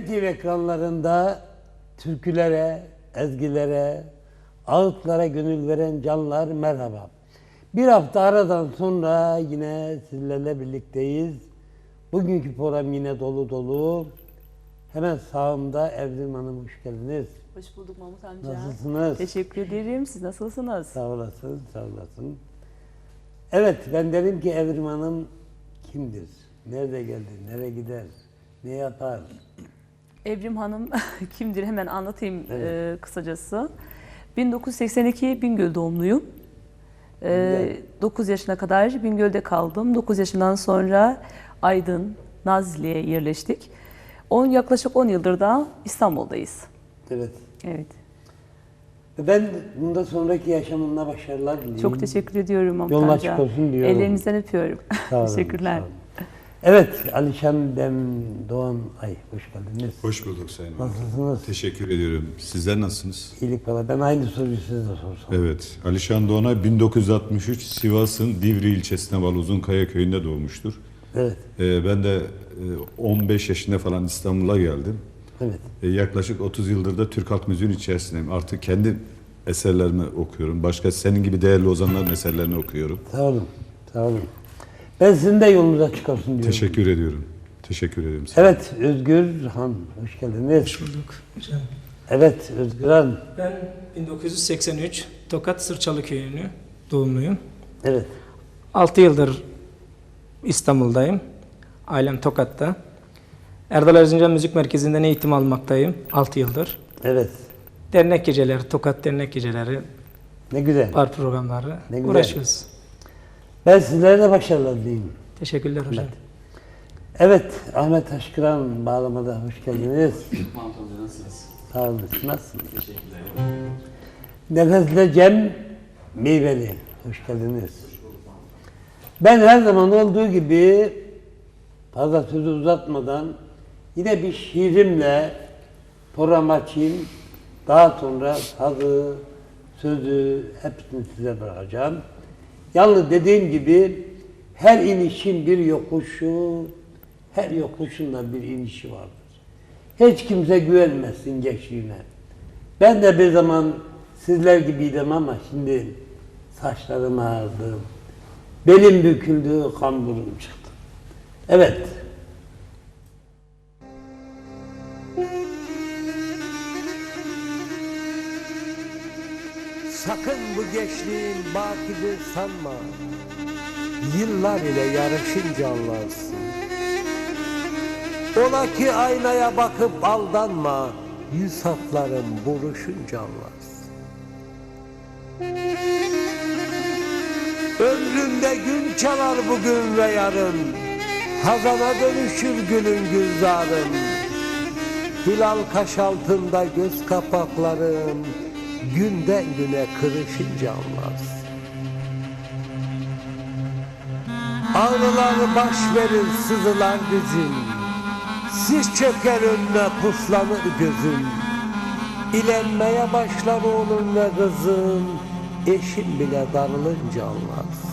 TV ekranlarında türkülere, ezgilere, ağıtlara gönül veren canlar merhaba. Bir hafta aradan sonra yine sizlerle birlikteyiz. Bugünkü program yine dolu dolu. Hemen sağımda Evrim Hanım hoş geldiniz. Hoş bulduk Mahmut amca. Nasılsınız? Teşekkür ederim. Siz nasılsınız? Sağ olasın, sağ olasın. Evet, ben derim ki Evrim Hanım kimdir? Nerede geldi, nereye gider, ne yapar? Evrim Hanım kimdir? Hemen anlatayım Evet. e, kısacası. 1982 Bingöl doğumluyum. E, Güzel. 9 yaşına kadar Bingöl'de kaldım. 9 yaşından sonra Aydın, Nazilli'ye yerleştik. 10 yaklaşık 10 yıldır da İstanbul'dayız. Evet. Evet. Ben bundan sonraki yaşamında başarılar dileyim. Çok teşekkür ediyorum Mahmut Yolun amca. açık olsun diyorum. Ellerinizden öpüyorum. Sağ olun, Teşekkürler. sağ olun. Evet, Alişan Dem Doğan Ay, hoş geldiniz. Hoş bulduk Sayın. Nasılsınız? Teşekkür ediyorum. Sizler nasılsınız? İyilik valla. Ben aynı soruyu size de sorsam. Evet. Alişan Doğanay 1963 Sivas'ın Divri ilçesine bağlı Uzunkaya köyünde doğmuştur. Evet, Ee, ben de e, 15 yaşında falan İstanbul'a geldim. evet. E, yaklaşık 30 yıldır da Türk halk müziğinin içerisindeyim. Artık kendi eserlerimi okuyorum. Başka senin gibi değerli ozanların eserlerini okuyorum. Sağ olun, sağ olun. Ben sizin de yolunuz açık olsun diyorum. Teşekkür ediyorum. Teşekkür ederim. size. Evet, Özgür Han, hoş geldiniz. Hoş bulduk. Evet, Özgür Han. Ben 1983 Tokat Sırçalı Köyü'nü doğumluyum. Evet, 6 yıldır İstanbul'dayım. Ailem Tokat'ta. Erdal Erzincan Müzik Merkezi'nden eğitim almaktayım 6 yıldır. evet. Dernek geceleri, Tokat dernek geceleri, Ne güzel. var programları Ne güzel. uğraşıyoruz. Ben sizlere de başarılar dileyim. Teşekkürler hocam. Evet, Ahmet Taşkıran bağlamada hoş geldiniz. Amca nasılsınız? Sağ olun, nasılsınız? Teşekkürler. Nefesle Cem Meyveli, hoş geldiniz. Ben her zaman olduğu gibi fazla sözü uzatmadan yine bir şiirimle program açayım. Daha sonra sazı, sözü hepsini size bırakacağım. Yalnız dediğim gibi her inişin bir yokuşu, her yokuşun da bir inişi vardır. Hiç kimse güvenmesin gençliğine. Ben de bir zaman sizler gibiydim ama şimdi saçlarım ağardı. Belim büküldü, kamburum çıktı. Evet. Sakın bu gençliğin bakidir sanma. Yıllar ile yarışınca anlarsın. Ola ki aynaya bakıp aldanma, yüz hatların buruşunca anlarsın. Ömründe gün çalar bugün ve yarın, hazana dönüşür günün gülzarın. Hilal kaş altında göz kapakların, günden güne kırışınca anlarsın. Ağrılar baş verir, sızılar dizin. Sis çöker önüne puslanır gözün. İlenmeye başlar oğlun ve kızın. Eşin bile darılınca anlarsın.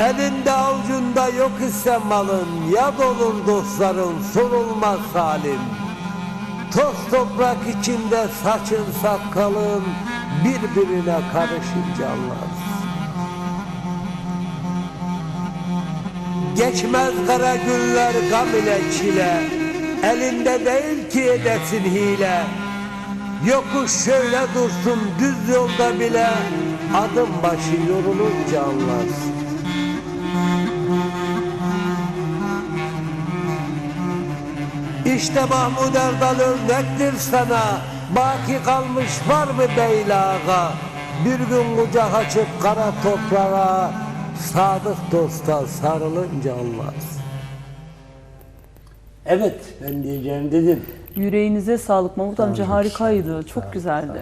Elinde avucunda yok ise malın, ya olur dostların, sorulmaz halim. Toz toprak içinde saçın sakalın, birbirine karışınca anlarsın. Geçmez kara günler gam ile çile, elinde değil ki edesin hile. Yokuş şöyle dursun düz yolda bile, adım başı yorulunca anlarsın. İşte Mahmud Erdal örnektir sana Baki kalmış var mı beylağa Bir gün kucak açıp kara toprağa Sadık dosta sarılınca anlarsın Evet ben diyeceğim dedim Yüreğinize sağlık Mahmut amca harikaydı. Çok güzeldi.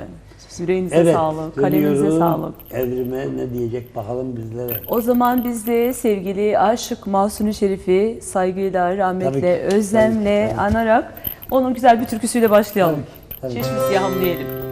Yüreğinize Evet sağlık, dönüyorum. sağlık. Evrime ne diyecek bakalım bizlere O zaman biz de sevgili Aşık Mahsuni Şerif'i saygıyla, Tabii rahmetle, ki, özlemle tabii ki, anarak onun güzel bir türküsüyle başlayalım. Tabii tabii. Çeşmi Siyahım diyelim.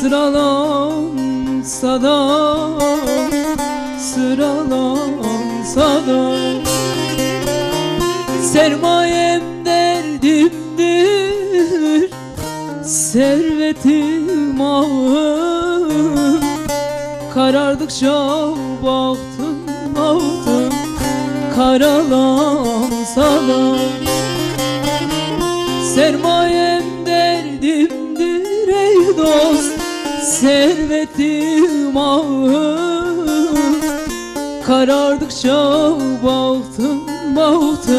Sıralansa da Sıralansa da. Sermayem derdimdir Servetim ağır. Karardıkça baktım baktım Karalansa da. Sermayem Servetim ağır Karardıkça baktım baktım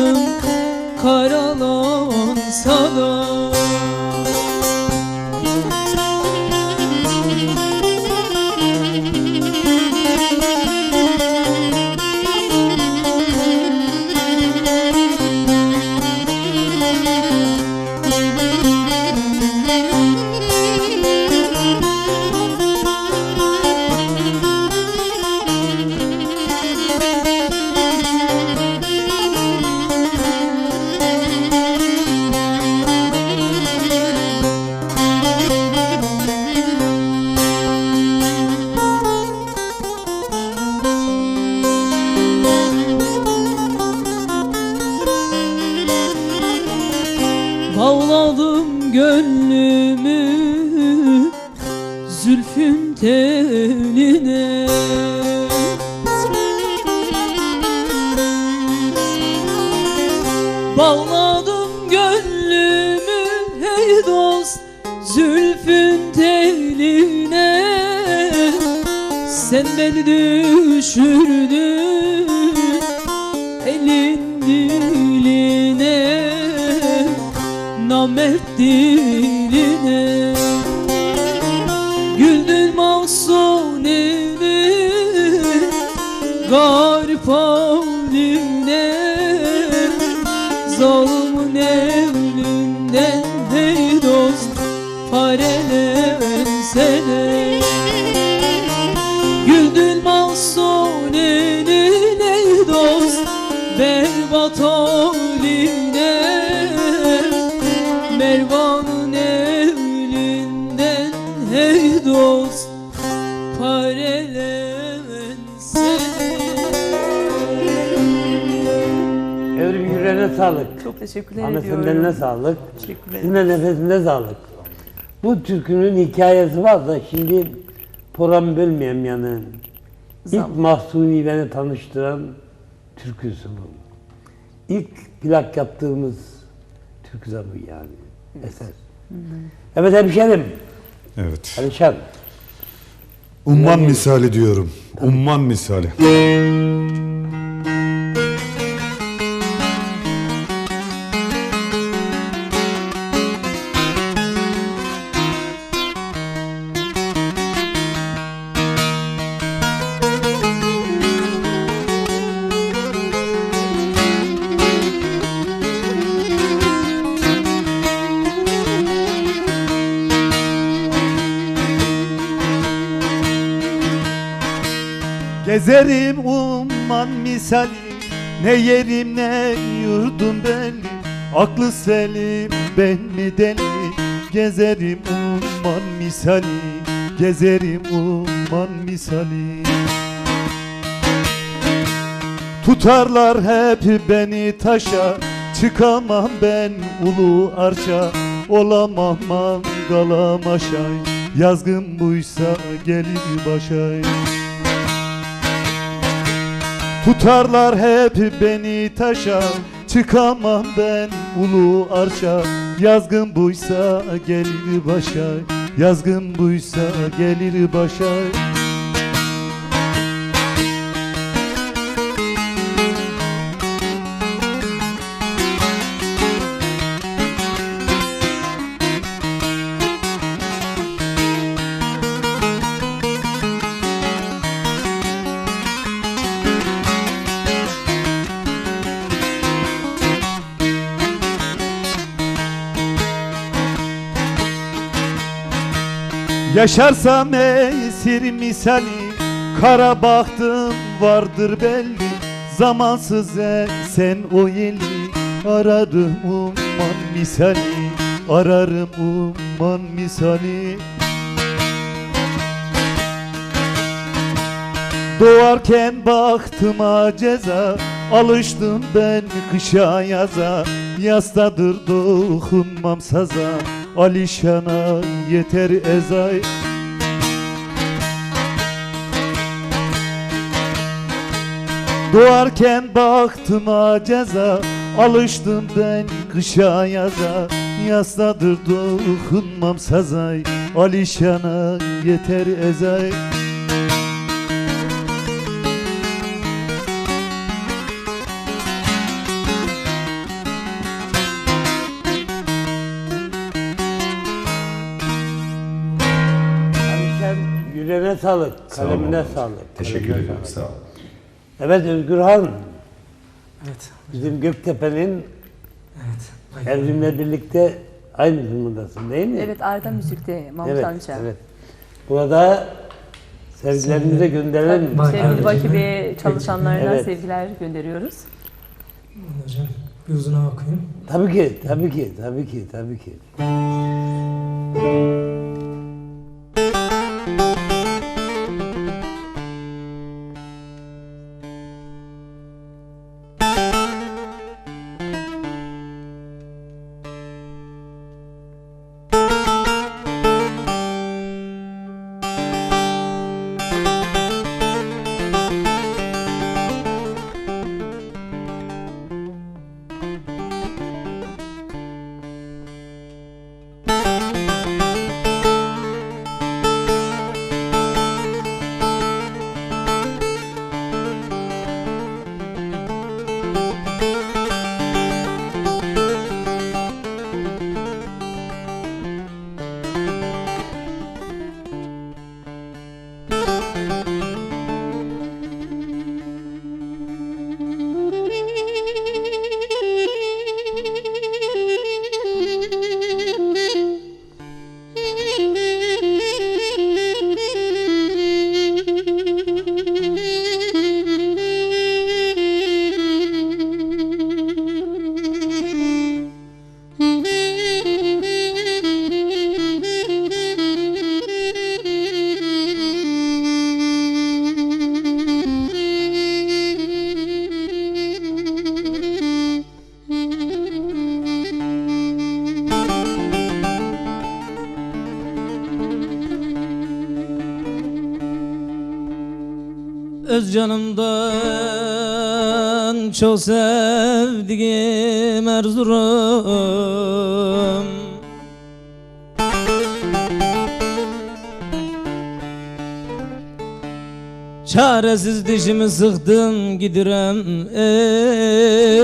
diline namert diline yüreğine sağlık. Çok teşekkürler Hanımefendine ediyorum. sağlık. Teşekkürler. Sizin de nefesine sağlık. Bu türkünün hikayesi var da şimdi program bölmeyeyim yani. İlk Zaman. Mahsuni beni tanıştıran türküsü bu. İlk plak yaptığımız türkü de bu yani. Eser. Evet hemşerim. Evet. Alişan. Umman misali diyorum. Umman misali. Gezerim umman misali Ne yerim ne yurdum belli. Aklı selim ben mi deli? Gezerim umman misali Gezerim umman misali. Tutarlar hep beni taşa Çıkamam ben ulu arşa. Olamam mangala maşay Yazgın buysa gelir başay Tutarlar hep beni taşa Çıkamam ben ulu arşa. Yazgın buysa gelir başa Yazgın buysa gelir başa Yaşarsam esir misali Kara bahtım vardır belli. Zamansız sen o yeli Ararım umman misali Ararım umman misali. Doğarken baktıma ceza Alıştım ben kışa yaza. Yastadır dokunmam saza Alişana yeter ezay. Doğarken baktıma ceza Alıştım ben kışa yaza. Yastadır dokunmam sazay Alişana yeter ezay yüreğine sağlık, kalemine sağlık. Teşekkür ederim. sağlık. Sağ ol. Evet Özgürhan, Evet. bizim Göktepe'nin Evet. Evrim'le birlikte aynı firmadasın değil mi? Evet Arda Müzik'te Mahmut Evet, amca. evet. Burada sevgilerimizi gönderelim. Bak- Sevgili. Baki Bey çalışanlarına Evet. sevgiler gönderiyoruz. Hocam bir uzuna okuyayım. Tabii ki, tabii ki, tabii ki, tabii ki. Öz canımdan çok sevdiğim Erzurum. Çaresiz dişimi sıktım gidirem ey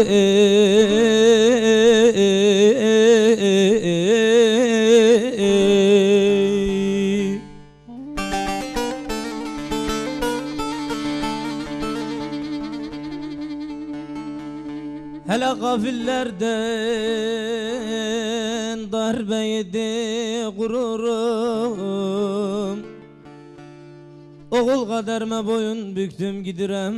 gafillerden darbe yedi gururum Oğul kaderime boyun büktüm gidirem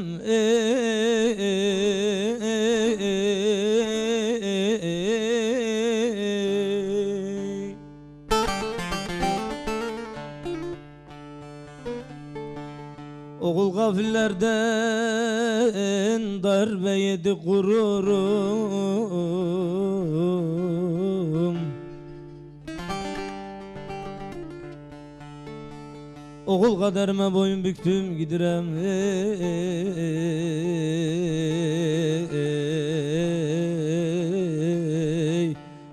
Oğul gafillerden darbe yedi gururum. Oğul kaderime boyun büktüm gidirem ey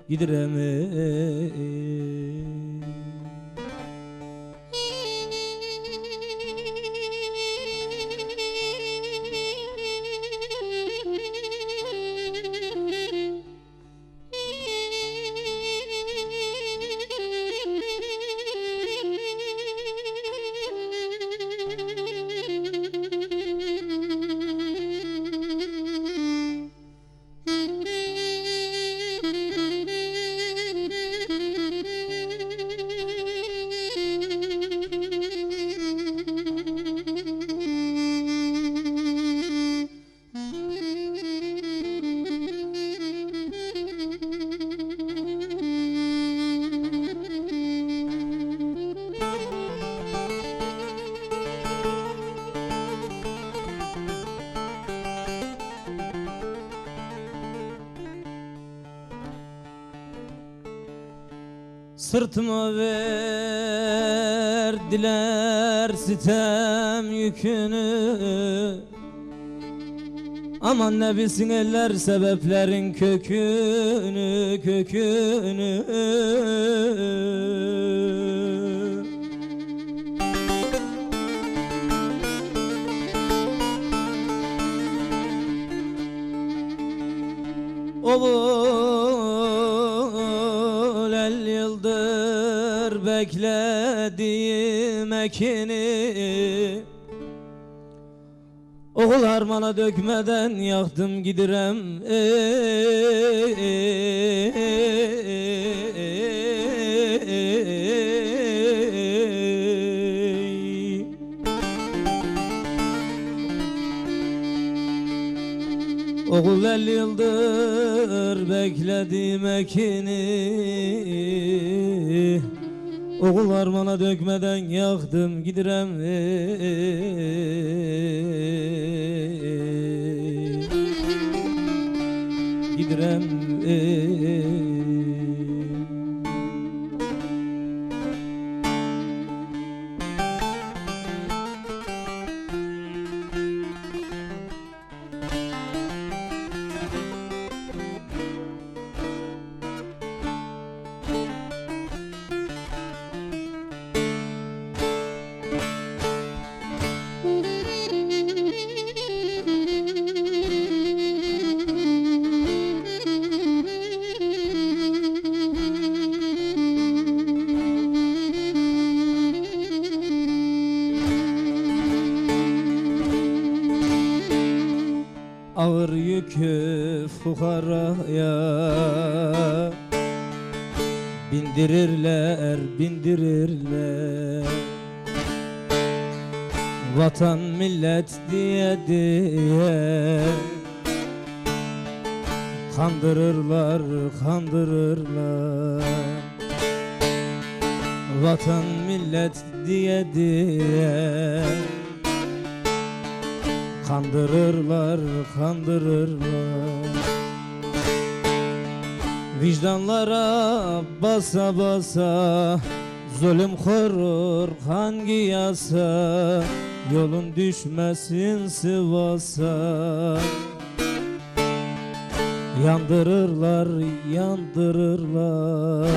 Gidirem ey Sırtıma verdiler sitem yükünü. Aman ne bilsin eller sebeplerin kökünü kökünü. Oğul beklediğim ekini Oğul harmana dökmeden yaktım gidirem ey. Oğul el yıldır beklediğim ekini Oğul harmana dökmeden yaktım gidirem ey. Gidirem. Ağır yükü fukaraya. Bindirirler, bindirirler. Vatan millet diye diye. Kandırırlar, kandırırlar. Vatan millet diye diye Kandırırlar, kandırırlar. Vicdanlara basa basa Zulüm kurur hangi yasa? Yolun düşmesin Sivas'a. Yandırırlar, yandırırlar.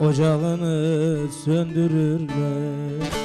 Ocağını söndürürler